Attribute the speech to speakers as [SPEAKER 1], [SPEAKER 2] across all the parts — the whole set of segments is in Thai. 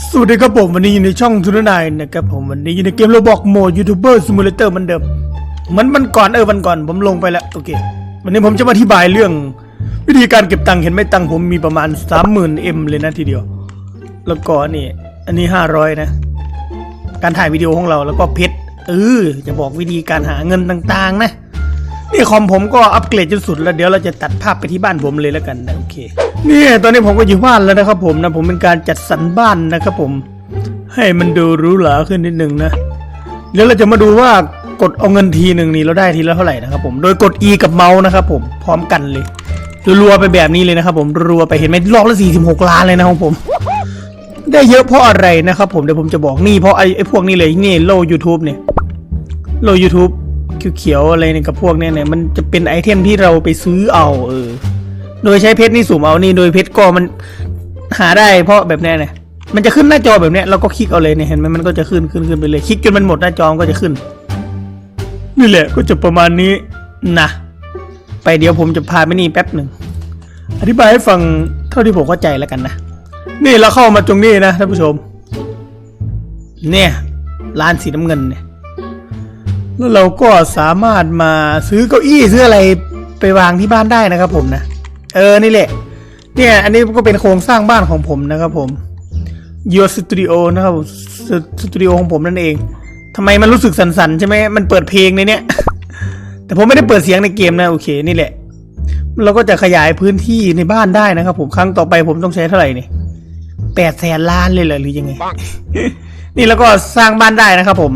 [SPEAKER 1] สวัสดีครับผมวันนี้อยู่ในช่องทุนนายนะครับผมวันนี้อยู่ในเกมโรบอกโหมดยูทูบเบอร์ซิมูเลเตอร์เหมือนเดิมเหมันมันก่อนเออวันก่อนผมลงไปแล้วโอเค วันนี้ผมจะมาอธิบายเรื่อง วิธีการเก็บตังค์เห็นไหมตังค์ผมมีประมาณ 30,000 M เลยนะทีเดียว แล้วก็นี่ อันนี้ 500 นะ การถ่ายวิดีโอของเราแล้วก็เพชรเออจะบอกวิธีการหาเงินต่างๆ นะนี่คอมผมก็อัปเกรดจนสุดแล้วเดี๋ยวเราจะตัดภาพไปที่บ้านผมเลยแล้วกันนะโอเค นี่ตอนนี้ผมก็อยู่บ้านแล้วนะครับผมนะผมเป็นการจัดสรรบ้านนะครับผม ให้มันดูหรูหราขึ้นนิดนึงนะเดี๋ยวเราจะมาดูว่ากดเอาเงินทีหนึ่งนี่เราได้ทีละเท่าไหร่นะครับผมโดยกด E กับเมาส์นะครับผมพร้อมกันเลยรัวๆไปแบบนี้เลยนะครับผมรัวไปเห็นไหมรอบละ46 ล้านเลยนะของผม ได้เยอะเพราะอะไรนะครับผมเดี๋ยวผมจะบอกนี่เพราะไอ้ไอ้พวกนี้เลยนี่โล YouTube เนี่ยโล YouTube เขียวๆอะไรเนี่ยกับพวกเนี้ยเนี่ยมันจะเป็นไอเทมที่เราไปซื้อเอาเออ โดยใช้เพชรนี่สุ่มเอานี่โดยเพชรก็มันหาได้เพราะแบบนี้เนี่ยมันจะขึ้นหน้าจอแบบนี้เราก็คลิกเอาเลยเนี่ยเห็นไหมมันก็จะขึ้นขึ้นขึ้นไปเลยคลิกจนมันหมดหน้าจอมันก็จะขึ้น นี่แหละก็จะประมาณนี้นะไปเดี๋ยวผมจะพาไปนี่แป๊บหนึ่งอธิบายให้ฟังเท่าที่ผมเข้าใจแล้วกันนะนี่เราเข้ามาตรงนี้นะท่านผู้ชม เนี่ยร้านสีน้ำเงินเนี่ยแล้วเราก็สามารถมาซื้อเก้าอี้ซื้ออะไรไปวางที่บ้านได้นะครับผมนะ เออ นี่แหละ เนี่ย อันนี้ก็เป็นโครงสร้างบ้านของผมนะครับผม Your Studio นะครับสตูดิโอของผมนั่นเองทำไมมันรู้สึกสั่นๆใช่ไหมมันเปิดเพลงในเนี้ย แต่ผมไม่ได้เปิดเสียงในเกมนะ โอเค นี่แหละ เราก็จะขยายพื้นที่ในบ้านได้นะครับผม ครั้งต่อไปผมต้องใช้เท่าไหร่เนี่ยแปดแสนล้านเลยเหรอหรือยังไง นี่แล้วก็สร้างบ้านได้นะครับผม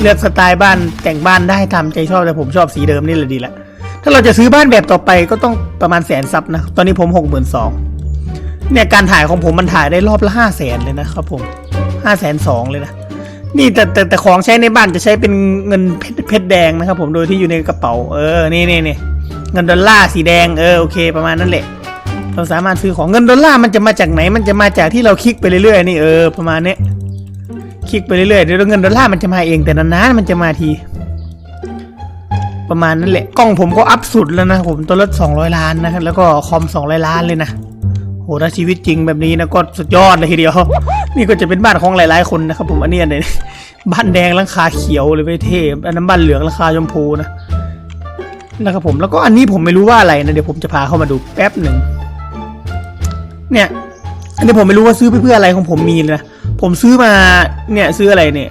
[SPEAKER 1] เลือกสไตล์บ้านแต่งบ้านได้ตามใจชอบแต่ผมชอบสีเดิมนี่แหละดีละ ถ้าเราจะซื้อบ้านแบบต่อไปก็ต้องประมาณแสนซับนะ ตอนนี้ผมหกหมื่นสองเนี่ยการถ่ายของผมมันถ่ายได้รอบละห้าแสนเลยนะครับผมห้าแสนสองเลยนะ นี่แต่แต่แต่ของใช้ในบ้านจะใช้เป็นเงินเพชรเพชรแดงนะครับผมโดยที่อยู่ในกระเป๋า เออ นี่นี่นี่เงินดอลลาร์สีแดง เออ โอเค ประมาณนั้นแหละ เราสามารถซื้อของเงินดอลลาร์มันจะมาจากไหน มันจะมาจากที่เราคลิกไปเรื่อยๆนี่ เออ ประมาณนี้คลิกไปเรื่อยๆเดี๋ยวเงินดอลลาร์มันจะมาเองแต่นานๆมันจะมาที ประมาณนั้นแหละ กล้องผมก็อัพสุดแล้วนะผมตัวละสองร้อยล้านนะครับแล้วก็คอมสองร้อยล้านเลยนะโหถ้าชีวิตจริงแบบนี้นะก็สุดยอดเลยทีเดียว นี่ก็จะเป็นบ้านของหลายๆคนนะครับผมอันนี้อันไหนบ้านแดงลังคาเขียวเลยไม่เทพอันนั้นบ้านเหลืองลังคาชมพูนะนะครับผมแล้วก็อันนี้ผมไม่รู้ว่าอะไรนะเดี๋ยวผมจะพาเข้ามาดูแป๊บหนึ่งเนี่ยอันนี้ผมไม่รู้ว่าซื้อไปเพื่ออะไรของผมมีเลยนะผมซื้อมาเนี่ยซื้ออะไรเนี่ย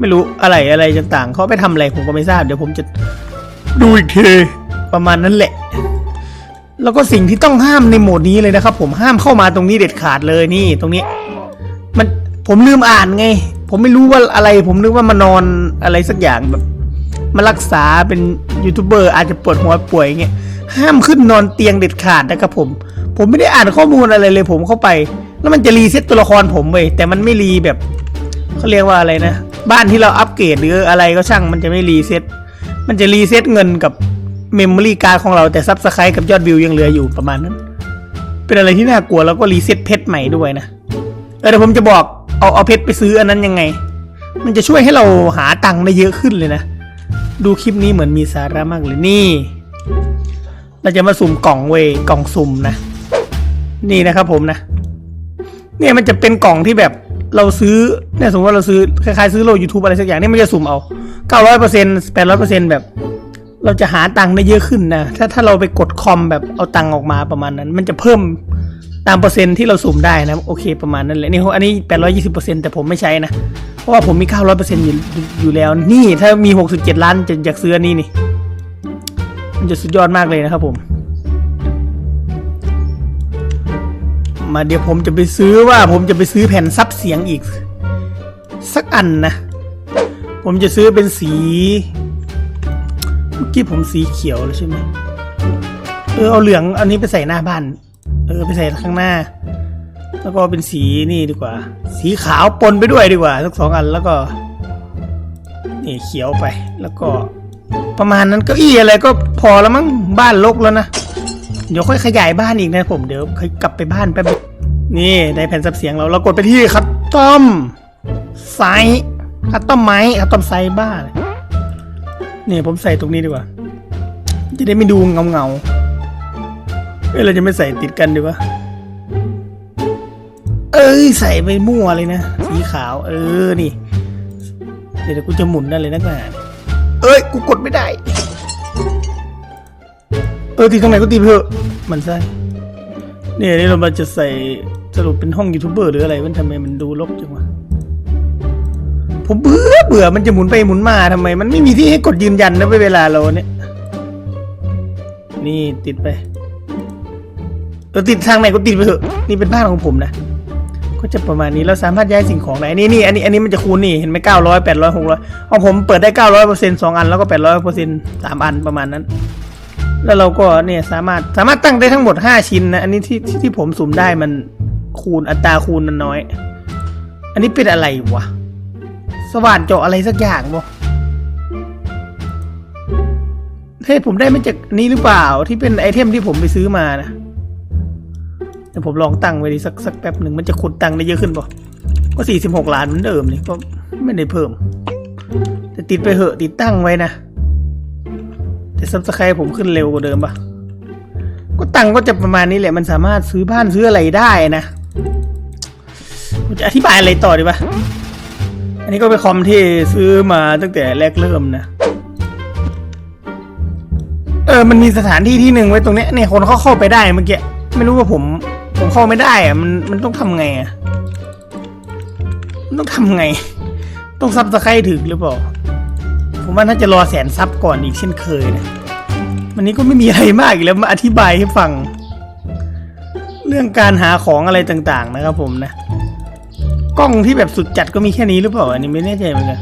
[SPEAKER 1] ไม่รู้อะไรอะไรต่างๆเขาไปทำอะไรผมก็ไม่ทราบเดี๋ยวผมจะ ดูอีกทีประมาณนั้นแหละ แล้วก็สิ่งที่ต้องห้ามในโหมดนี้เลยนะครับ ผมห้ามเข้ามาตรงนี้เด็ดขาดเลยนี่ ตรงนี้ มันผมลืมอ่านไง ผมไม่รู้ว่าอะไร ผมนึกว่ามานอนอะไรสักอย่างแบบมารักษาเป็นยูทูบเบอร์อาจจะปวดหัวป่วยอย่างเงี้ยห้ามขึ้นนอนเตียงเด็ดขาดนะครับผม ผมไม่ได้อ่านข้อมูลอะไรเลย ผมเข้าไป แล้วมันจะรีเซ็ตตัวละครผมเว้ยแต่มันไม่รีแบบเขาเรียกว่าอะไรนะ บ้านที่เราอัปเกรดหรืออะไรก็ช่างมันจะไม่รีเซ็ต มันจะรีเซ็ตเงินกับเมมโมรี่การ์ดของเราแต่ซับสไครต์กับยอดวิวยังเหลืออยู่ประมาณนั้น เป็นอะไรที่น่ากลัวแล้วก็รีเซ็ตเพชรใหม่ด้วยนะ เออเดี๋ยวผมจะบอกเอาเอาเพชรไปซื้ออันนั้นยังไง มันจะช่วยให้เราหาตังค์ได้เยอะขึ้นเลยนะ ดูคลิปนี้เหมือนมีสาระมากเลยนี่ เราจะมาสุ่มกล่องเวกล่องสุ่มนะ นี่นะครับผมนะ เนี่ยมันจะเป็นกล่องที่แบบ เราซื้อเนี่ยสมมติว่าเราซื้อคล้ายๆซื้อโล YouTube อะไรสักอย่างเนี่ยมันจะสุ่มเอา900เปอร์เซ็นต์800เปอร์เซ็นต์แบบ เราจะหาตังค์ได้เยอะขึ้นนะถ้าถ้าเราไปกดคอมแบบเอาตังค์ออกมาประมาณนั้น มันจะเพิ่มตามเปอร์เซ็นต์ที่เราสุ่มได้นะโอเคประมาณนั้นแหละนี่อันนี้820เปอร์เซ็นต์แต่ผมไม่ใช้นะ เพราะว่าผมมี900เปอร์เซ็นต์อยู่อยู่แล้ว นี่ถ้ามี67ล้านจะอยากซื้ออันนี้นี่มันจะสุดยอดมากเลยนะครับผม มาเดี๋ยวผมจะไปซื้อว่าผมจะไปซื้อแผ่นซับเสียงอีก สักอันนะ ผมจะซื้อเป็นสี เมื่อกี้ผมสีเขียวแล้วใช่ไหมเออเอาเหลืองอันนี้ไปใส่หน้าบ้าน เออไปใส่ข้างหน้า แล้วก็เป็นสีนี่ดีกว่า สีขาวปนไปด้วยดีกว่าสักสองอันแล้วก็ นี่เขียวไปแล้วก็ ประมาณนั้นเก็อี้อะไรก็พอแล้วมั้งบ้านรกแล้วนะ เดี๋ยวค่อยขยายบ้านอีกนะผมเดี๋ยวค่อยกลับไปบ้านแป๊บนึงนี่ได้แผ่นซับเสียงเราเรากดไปที่คัตตอมไซคัตตอมไม้คัตตอมไซบ้านนี่ผมใส่ตรงนี้ดีกว่า จะได้ไม่ดูเงาเงาเอ้เราจะไม่ใส่ติดกันดีวะเออ้ยใส่ไปมั่วเลยนะสีขาว เออนี่ เดี๋ยวกูจะหมุนนั่นเลยนักหนาเอ้ยกูกดไม่ได้ เออตีตรงไหนก็ตีไปเถอะมันใช่เนี่ยนี่เรามาจะใส่สรุปเป็นห้องยูทูบเบอร์หรืออะไรมันทำไมมันดูรกจังวะผมเบื่อเบื่อมันจะหมุนไปหมุนมาทำไม มันไม่มีที่ให้กดยืนยันนะเวลาเราเนี่ย นี่ติดไปเออติดทางไหนก็ติดไปเถอะนี่เป็นบ้านของผมนะก็จะประมาณนี้เราสามารถย้ายสิ่งของได้นี่นี่อันนี้อันนี้มันจะคูณนี่เห็นไหมเก้าร้อยแปดร้อยหกร้อยของผมเปิดได้เก้าร้อยเปอร์เซ็นต์สองอันแล้วก็แปดร้อยเปอร์เซ็นต์สามอันประมาณนั้น แล้วเราก็เนี่ยสามารถสามารถตั้งได้ทั้งหมดห้าชิ้นนะ อันนี้ที่ที่ที่ผมสุ่มได้มันคูณอัตราคูณมันน้อย อันนี้เป็นอะไรวะ สว่านเจาะอะไรสักอย่างบ่เฮ้ผมได้มาจากนี้หรือเปล่าที่เป็นไอเทมที่ผมไปซื้อมานะเดี๋ยวผมลองตั้งไว้ดิสักสักแป๊บหนึ่งมันจะขุดตังได้เยอะขึ้นป่ะก็สี่สิบหกล้านเหมือนเดิมเลยก็ไม่ได้เพิ่ม แต่ติดไปเหอะติดตั้งไว้นะ แต่ซับสไครผมขึ้นเร็วกว่าเดิมป่ะก็ตังก็จะประมาณนี้แหละมันสามารถซื้อบ้านซื้ออะไรได้นะผมจะอธิบายอะไรต่อดีป่ะอันนี้ก็เป็นคอมที่ซื้อมาตั้งแต่แรกเริ่มนะ เออ มันมีสถานที่ที่หนึ่งไว้ตรงเนี้ยเนี่ยคนเขาเข้าไปได้เมื่อกี้ไม่รู้ว่าผม ผมเข้าไม่ได้อะมันมันต้องทำไงอะมันต้องทำไง ต้องซับสไครต์ถึงหรือเปล่า ผมว่าน่าจะรอแสนซับก่อนอีกเช่นเคยนะวันนี้ก็ไม่มีอะไรมากอีกแล้วมาอธิบายให้ฟัง เรื่องการหาของอะไรต่างๆ นะครับผมนะ กล้องที่แบบสุดจัดก็มีแค่นี้หรือเปล่าอันนี้ไม่แน่ใจเหมือนกัน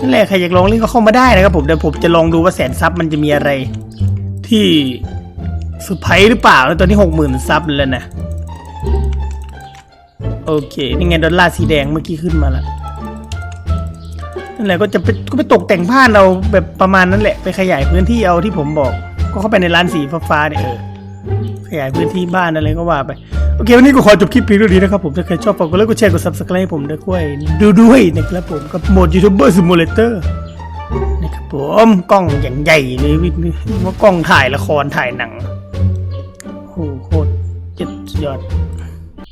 [SPEAKER 1] นั่นแหละใครอยากลองเล่นก็เข้ามาได้นะครับผมเดี๋ยวผมจะลองดูว่าแสนซับมันจะมีอะไร ที่เซอร์ไพรส์หรือเปล่าแล้วตอนนี้หกหมื่นซับแล้วนะโอเคนี่ไงดอลลาร์สีแดงเมื่อกี้ขึ้นมาแล้ว นั่นแหละก็จะไปก็ไปตกแต่งบ้านเอาแบบประมาณนั้นแหละไปขยายพื้นที่เอาที่ผมบอก ก็เข้าไปในร้านสีฟ้าๆเนี่ยเออขยายพื้นที่บ้านอะไรก็ว่าไปโอเควันนี้ก็ขอจบคลิปเพียงเท่านี้นะครับผมถ้าใครชอบฝากกดไลค์กดแชร์กด subscribe ให้ผมด้วยดูด้วยนะครับผมกับโหมดยูทูบเบอร์ซิมูเลเตอร์นะครับผมกล้องอย่างใหญ่เลยวินี่ว่ากล้องถ่ายละครถ่ายหนังโอ้โหโคตรเจ็ดสุดยอด